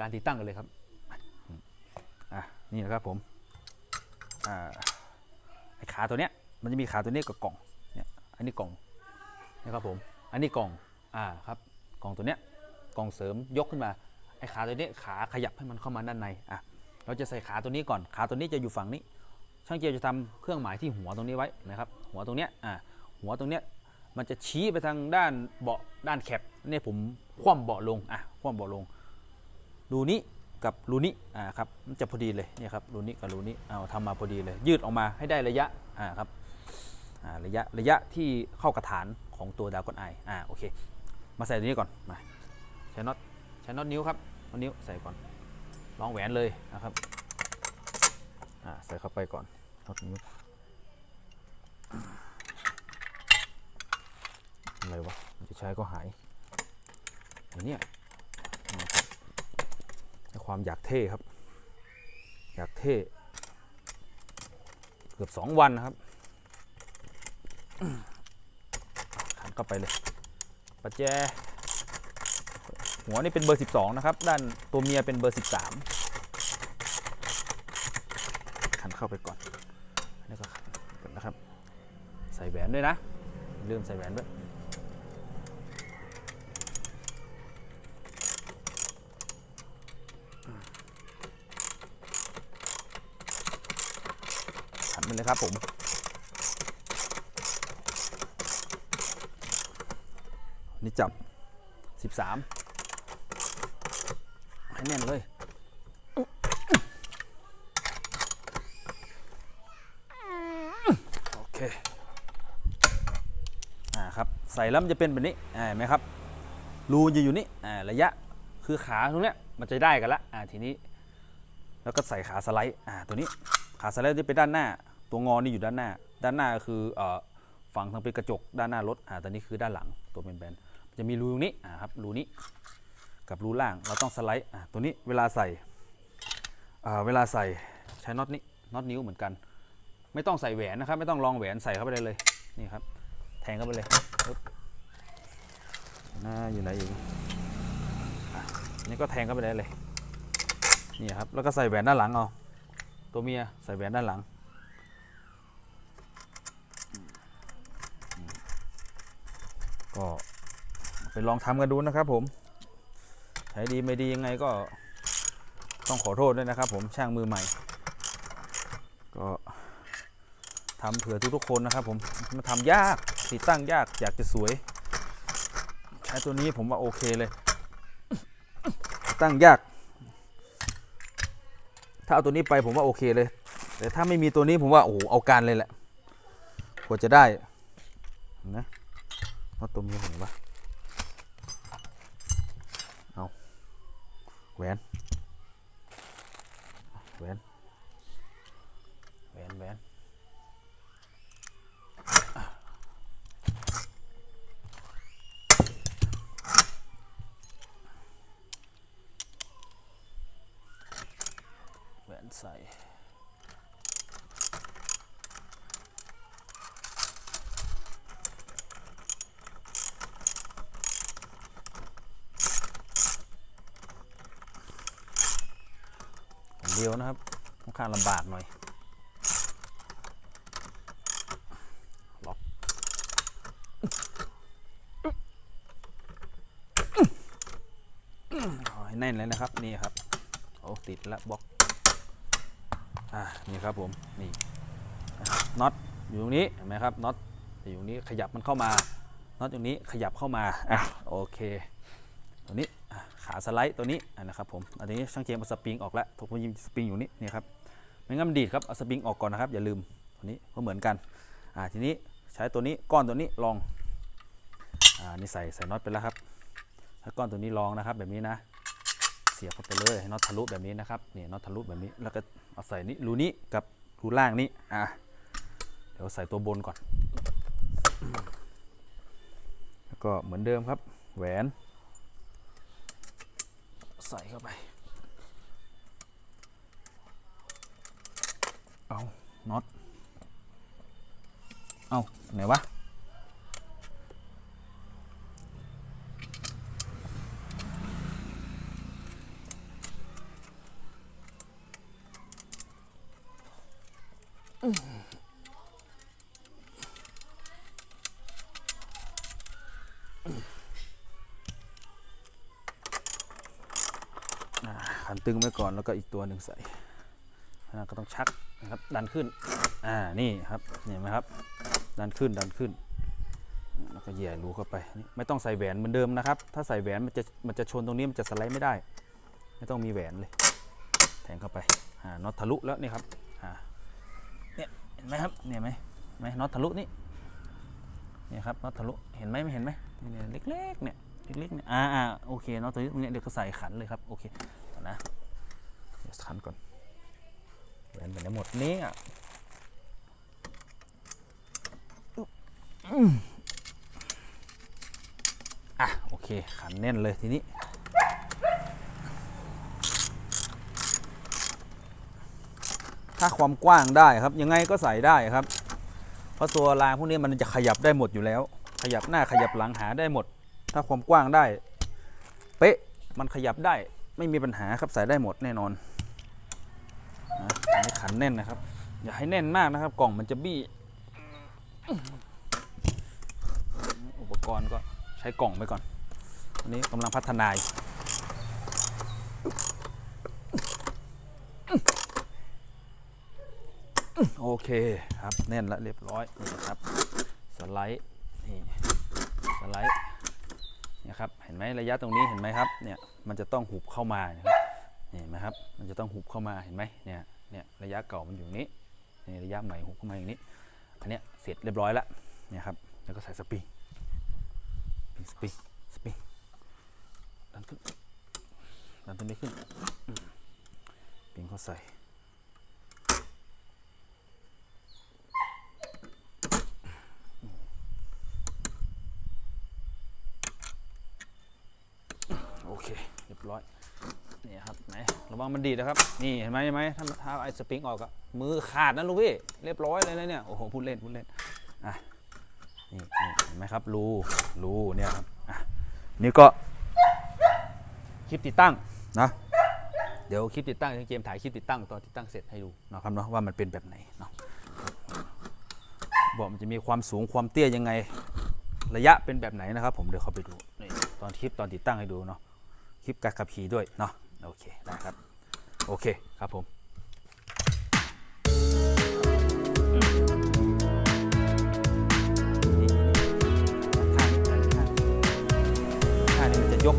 การติดตั้งกันเลยครับอะนี่นะครับผมอ่าขาตัวเนี้ยมันจะมีขาตัวนี้กับกล่องเนี่ยอันนี้กล่องนะครับผมอันนี้กล่องอ่าครับกล่องตัวเนี้ยกล่องเสริมยกขึ้นมาไอ้ขาตัวนี้ขาขยับให้มันเข้ามาด้านในอะเราจะใส่ขาตัวนี้ก่อนขาตัวนี้จะอยู่ฝั่งนี้ ช่างเจียวจะทำเครื่องหมายที่หัวตรงนี้ไว้นะครับ หัวตรงเนี้ยอ่าหัวตรงเนี้ยมันจะชี้ไปทางด้านเบาะด้านแคปเนี่ยผมคว่ำเบาะลงอะคว่ำเบาะลง รูนี้กับรูนี้อ่าครับมันจะพอดีเลยเนี่ยครับรูนี้กับรูนี้เอาทำมาพอดีเลย ยืดออกมาให้ได้ระยะอ่าครับอ่าระยะระยะที่เข้ากระฐานของตัวดาวกอนไออ่าโอเค มาใส่ตัวนี้ก่อนมาใช้น็อตใช้น็อตนิ้วครับน็อตนิ้วใส่ก่อนลองแหวนเลยนะครับอ่าใส่เข้าไปก่อนน็อตนิ้วอะไรวะจะใช้ก็หายอ้เนี่ย ความอยากเท่ครับ อยากเท่เกือบสองวันนะครับขันเข้าไปเลยประแจ หัวนี่เป็นเบอร์ 12 นะครับ ด้านตัวเมียเป็นเบอร์ 13ขันเข้าไปก่อนนี่ก็นก่อนะครับ ใส่แหวนด้วยนะ ลืมใส่แหวนด้วย ขั นไปเลยครับผม นี่จับ 13 ให้แน่นเลยโอเคอ่าครับใส่แล้วมันจะเป็นแบบนี้อ่าเห็นไหมครับรูจะอยู่นี่อ่าระยะคือขาตรงเนี้ยมันจะได้กันละอ่าทีนี้ แล้วก็ใส่ขาสไลด์อ่าตัวนี้ขาสไลด์จะไปด้านหน้า ตัวงอนี่อยู่ด้านหน้า ด้านหน้าก็คือเอ่อฝั่งทางเป็นกระจกด้านหน้ารถอ่าตัวนี้คือด้านหลังตัวเป็นแบนๆจะมีรูตรงนี้อ่าครับรูนี้กับรูล่างเราต้องสไลด์อ่าตัวนี้เวลาใส่อ่าเวลาใส่ใช้น็อตนี้น็อตนิ้วเหมือนกัน ไม่ต้องใส่แหวนนะครับ ไม่ต้องลองแหวนใส่เข้าไปได้เลยนี่ครับ แทงเข้าไปเลยหน้าอยู่ไหนอยู่นี่ก็แทงเข้าไปได้เลยนี่ครับแล้วก็ใส่แหวนด้านหลังเอาตัวเมียใส่แหวนด้านหลัง ก็ไปลองทำกันดูนะครับผม ใช้ดีไม่ดียังไงก็ต้องขอโทษด้วยนะครับ ผมช่างมือใหม่ ก็ทำเผื่อทุกๆคนนะครับ ผมมาทำยากติดตั้งยากอยากจะสวย ใช้ตัวนี้ผมว่าโอเคเลย ตั้งยาก ถ้าเอาตัวนี้ไปผมว่าโอเคเลย แต่ถ้าไม่มีตัวนี้ผมว่าโอ้โหเอาการเลยแหละกว่าจะได้นะ ว่าตัวมีไหนวะเอาแหวนแหวนแหวนแหวนแหวนใส่ เดียวนะครับค่อนข้างลำบากหน่อยล็อกเอาให้แน่นเลยนะครับนี่ครับโอ้ติดแล้วบล็อกอ่านี่ครับผมนี่น็อตอยู่ตรงนี้เห็นไหมครับน็อตอยู่ตรงนี้ขยับมันเข้ามาน็อตตรงนี้ขยับเข้ามาอะโอเคตัวนี้ ขาสไลด์ตัวนี้นะครับผมอันนี้ช่างเจมเอาสปริงออกแล้วถูกผมยิงสปริงอยู่นี่นี่ครับไม่งั้นมันดีดครับเอาสปริงออกก่อนนะครับอย่าลืมตัวนี้ก็เหมือนกันอ่าทีนี้ใช้ตัวนี้ก้อนตัวนี้ลองอ่านี่ใส่ใส่น็อตไปแล้วครับถ้าก้อนตัวนี้ลองนะครับแบบนี้นะ เสียบเข้าไปเลยให้น็อตทะลุแบบนี้นะครับนี่น็อตทะลุแบบนี้แล้วก็เอาใส่นี่รูนี้กับรูล่างนี้อะเดี๋ยวใส่ตัวบนก่อน แล้วก็เหมือนเดิมครับแหวน ใส่เข้าไป เอาน็อต เอาไหนวะ อืม ตึงไว้ก่อนแล้วก็อีกตัวหนึ่งใส่แล้วก็ต้องชักนะครับดันขึ้นอ่านี่ครับเห็นไหมครับ ดันขึ้นดันขึ้น แล้วก็เหยียดรูเข้าไป ไม่ต้องใส่แหวนเหมือนเดิมนะครับ ถ้าใส่แหวนมันจะมันจะชนตรงนี้มันจะสไลด์ไม่ได้ ไม่ต้องมีแหวนเลย แทงเข้าไปอ่าน็อตทะลุแล้วนี่ครับอ่าเนี่ยเห็นไหมครับเนี่ยไหมไหมน็อตทะลุนี่เนี่ยครับน็อตทะลุเห็นไหมไม่เห็นไหมเนี่ยเล็กๆเนี่ยเล็กๆเนี่ยอ่าอ่าโอเคน็อตตัวนี้เนี่ยเดี๋ยวก็ใส่ขันเลยครับโอเค นะเดี๋ยวขันก่อนแหวนไปไหนหมดเนี่ยอืมอะ โอเค ขันแน่นเลยทีนี้ถ้าความกว้างได้ครับ ยังไงก็ใส่ได้ครับ เพราะตัวรางพวกนี้มันจะขยับได้หมดอยู่แล้ว ขยับหน้าขยับหลังหาได้หมด ถ้าความกว้างได้ เป๊ะมันขยับได้ ไม่มีปัญหาครับใส่ได้หมดแน่นอนนะขันแน่นนะครับ อย่าให้แน่นมากนะครับ กล่องมันจะบี้ อุปกรณ์ก็ใช้กล่องไปก่อน อันนี้กำลังพัฒนายโอเคครับแน่นแล้วเรียบร้อยนี่นะครับ สไลด์นี่ ครับ เห็นไหมระยะตรงนี้เห็นไหมครับ เนี่ย มันจะต้องหุบเข้ามานะครับนี่เห็นไหมครับ มันจะต้องหุบเข้ามา เห็นไหมเนี่ย เนี่ย ระยะเก่ามันอยู่นี้นี่ระยะใหม่หุบเข้ามาอย่างนี้ อันเนี้ยเสร็จเรียบร้อยแล้วเนี่ยครับ แล้วก็ใส่สปริง สปริง สปริง ดันขึ้น ดันตัวนี้ขึ้น ปริงเขาใส่ เคเรียบร้อยนี่ครับไหนระวังมันดีดนะครับ นี่เห็นไหมเห็นไหมถ้าถ้าไอ้สปริงออกอะมือขาดนะลูกพี่เรียบร้อยเลยนะเนี่ยโอ้โหพูดเล่นพูดเล่นอะนี่นี่เห็นไหมครับรูรูเนี่ยครับอะนี่ก็คลิปติดตั้งนะเดี๋ยวคลิปติดตั้งเกมถ่ายคลิปติดตั้งตอนติดตั้งเสร็จให้ดูนะครับเนาะว่ามันเป็นแบบไหนเนาะบอกมันจะมีความสูงความเตี้ยยังไงระยะเป็นแบบไหนนะครับ ผมเดี๋ยวเข้าไปดูนี่ตอนคลิปตอนติดตั้งให้ดูเนาะ คลิปการขับขี่ด้วยเนาะโอเคนะครับโอเคครับผมข้างนี้มันจะยก